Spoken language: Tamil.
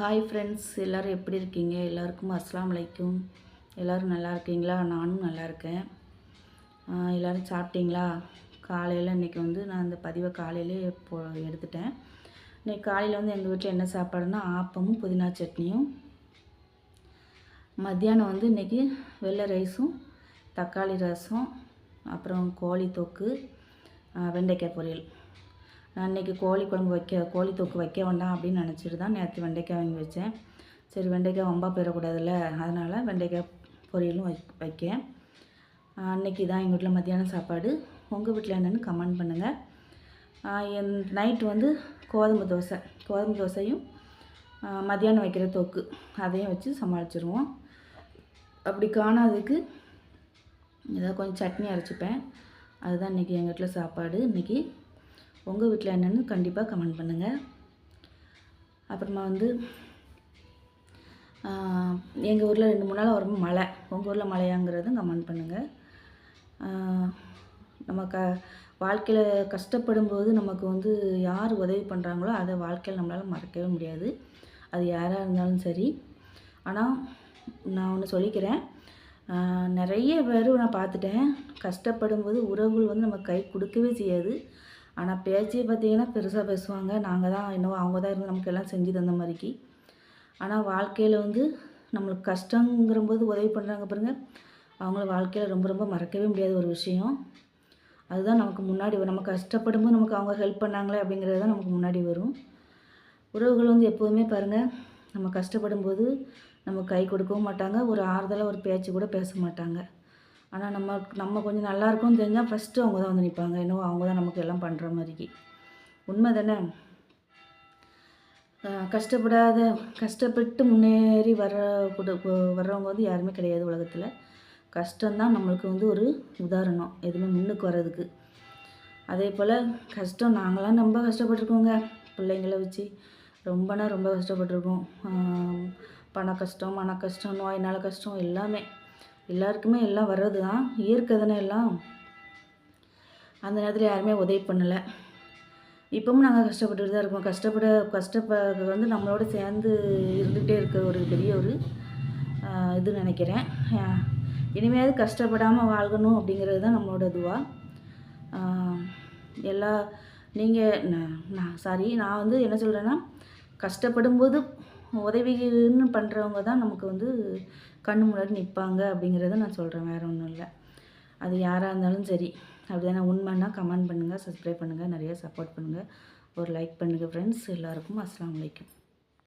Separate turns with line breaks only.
ஹாய் ஃப்ரெண்ட்ஸ் எல்லோரும் எப்படி இருக்கீங்க? எல்லாருக்கும் அஸ்லாம் வலைக்கும் எல்லோரும் நல்லா இருக்கீங்களா? நானும் நல்லா இருக்கேன். எல்லோரும் சாப்பிட்டீங்களா? காலையில் இன்றைக்கி வந்து நான் அந்த பதிவை காலையிலே போ எடுத்துட்டேன். இன்றைக்கி காலையில் வந்து எங்கள் வீட்டில் என்ன சாப்பாடுனா ஆப்பமும் புதினா சட்னியும். மத்தியானம் வந்து இன்றைக்கி வெள்ளை ரைஸும் தக்காளி ரசம் அப்புறம் கோழி தொக்கு வெண்டைக்காய் பொரியல். நான் இன்றைக்கி கோழி குழம்பு வைக்க கோழி தொக்கு வைக்க வேண்டாம் அப்படின்னு நினச்சிட்டு தான் நேற்று வெண்டைக்காய் வாங்கி வச்சேன். சரி வெண்டைக்காய் ரொம்ப போயிடக்கூடாதுல்ல அதனால் வெண்டைக்காய் பொரியலும் வை வைக்கேன். அன்னைக்கு தான் எங்கள் வீட்டில் மத்தியானம் சாப்பாடு. உங்கள் வீட்டில் என்னென்னு கமெண்ட் பண்ணுங்கள் என் நைட்டு வந்து கோதுமை தோசை. கோதுமை தோசையும் மத்தியானம் வைக்கிற தொக்கு. அதையும் வச்சு சமாளிச்சிருவோம். அப்படி காணாததுக்கு ஏதாவது கொஞ்சம் சட்னி அரைச்சிப்பேன். அதுதான் இன்றைக்கி எங்கள் வீட்டில் சாப்பாடு. இன்றைக்கி உங்கள் வீட்டில் என்னென்னு கண்டிப்பாக கமெண்ட் பண்ணுங்கள் அப்புறமா வந்து எங்கள் ஊரில் ரெண்டு மூணு நாள் வரும் மழை. உங்கள் ஊரில் மழையாங்கிறதும் கமெண்ட் பண்ணுங்கள் நம்ம க வாழ்க்கையில் கஷ்டப்படும் போது நமக்கு வந்து யார் உதவி பண்ணுறாங்களோ அதை வாழ்க்கையில் நம்மளால் மறக்கவே முடியாது. அது யாராக இருந்தாலும் சரி. ஆனால் நான் ஒன்று சொல்லிக்கிறேன். நிறைய பேர் நான் பார்த்துட்டேன். கஷ்டப்படும் போது உறவுகள் வந்து நம்ம கை கொடுக்கவே செய்யாது. ஆனால் பேச்சே பார்த்தீங்கன்னா பெருசாக பேசுவாங்க. நாங்கள் தான் என்னவோ அவங்க தான் இருந்து நமக்கு எல்லாம் செஞ்சு தந்த மாதிரிக்கு. ஆனால் வாழ்க்கையில் வந்து நம்மளுக்கு கஷ்டங்கிறபோது உதவி பண்ணுறாங்க பாருங்கள் அவங்கள வாழ்க்கையில் ரொம்ப ரொம்ப மறக்கவே முடியாத ஒரு விஷயம். அதுதான் நமக்கு முன்னாடி வரும். நம்ம கஷ்டப்படும் போது நமக்கு அவங்க ஹெல்ப் பண்ணாங்களே அப்படிங்கிறது தான் நமக்கு முன்னாடி வரும். உறவுகள் வந்து எப்போதுமே பாருங்கள் நம்ம கஷ்டப்படும் போது நம்ம கை கொடுக்கவும் மாட்டாங்க. ஒரு ஆறுதலாக ஒரு பேச்சு கூட பேச மாட்டாங்க. ஆனால் நம்ம நம்ம கொஞ்சம் நல்லா இருக்கோம்னு தெரிஞ்சால் ஃபஸ்ட்டு அவங்க தான் வந்து நிற்பாங்க என்னவோ அவங்க தான் நமக்கு எல்லாம் பண்ணுற மாதிரிக்கு. உண்மை தானே? கஷ்டப்படாத கஷ்டப்பட்டு முன்னேறி வர கூட வர்றவங்க வந்து யாருமே கிடையாது உலகத்தில். கஷ்டம்தான் நம்மளுக்கு வந்து ஒரு உதாரணம் எதுவுமே முன்னுக்கு வர்றதுக்கு. அதே போல் கஷ்டம் நாங்களாம் ரொம்ப கஷ்டப்பட்டிருக்கோங்க. பிள்ளைங்கள வச்சு ரொம்பனா ரொம்ப கஷ்டப்பட்டிருக்கோம். பண கஷ்டம் மன கஷ்டம் நோயினால் கஷ்டம் எல்லாமே. எல்லாருக்குமே எல்லாம் வர்றது தான் இயற்கை தானே எல்லாம். அந்த நேரத்தில் யாருமே உதவி பண்ணலை. இப்போவும் நாங்கள் கஷ்டப்பட்டுட்டு தான் இருக்கோம். கஷ்டப்பட கஷ்டப்ப வந்து நம்மளோட சேர்ந்து இருந்துகிட்டே இருக்க ஒரு பெரிய ஒரு இது நினைக்கிறேன். ஆஹ், கஷ்டப்படாமல் வாழ்கணும் அப்படிங்கிறது தான் நம்மளோட இதுவாக எல்லா நீங்கள் நான் சாரி நான் வந்து என்ன சொல்கிறேன்னா கஷ்டப்படும்போது உதவின்னு பண்ணுறவங்க தான் நமக்கு வந்து கண்ணு முன்னாடி நிற்பாங்க அப்படிங்கிறத நான் சொல்கிறேன் வேறு ஒன்றும் இல்லை. அது யாராக இருந்தாலும் சரி. அப்படிதானே உண்மைன்னா கமெண்ட் பண்ணுங்கள் சப்ஸ்கிரைப் பண்ணுங்கள் நிறைய சப்போர்ட் பண்ணுங்கள் ஒரு லைக் பண்ணுங்கள் ஃப்ரெண்ட்ஸ் எல்லாருக்கும் அஸ்லாம் அலைக்கும்.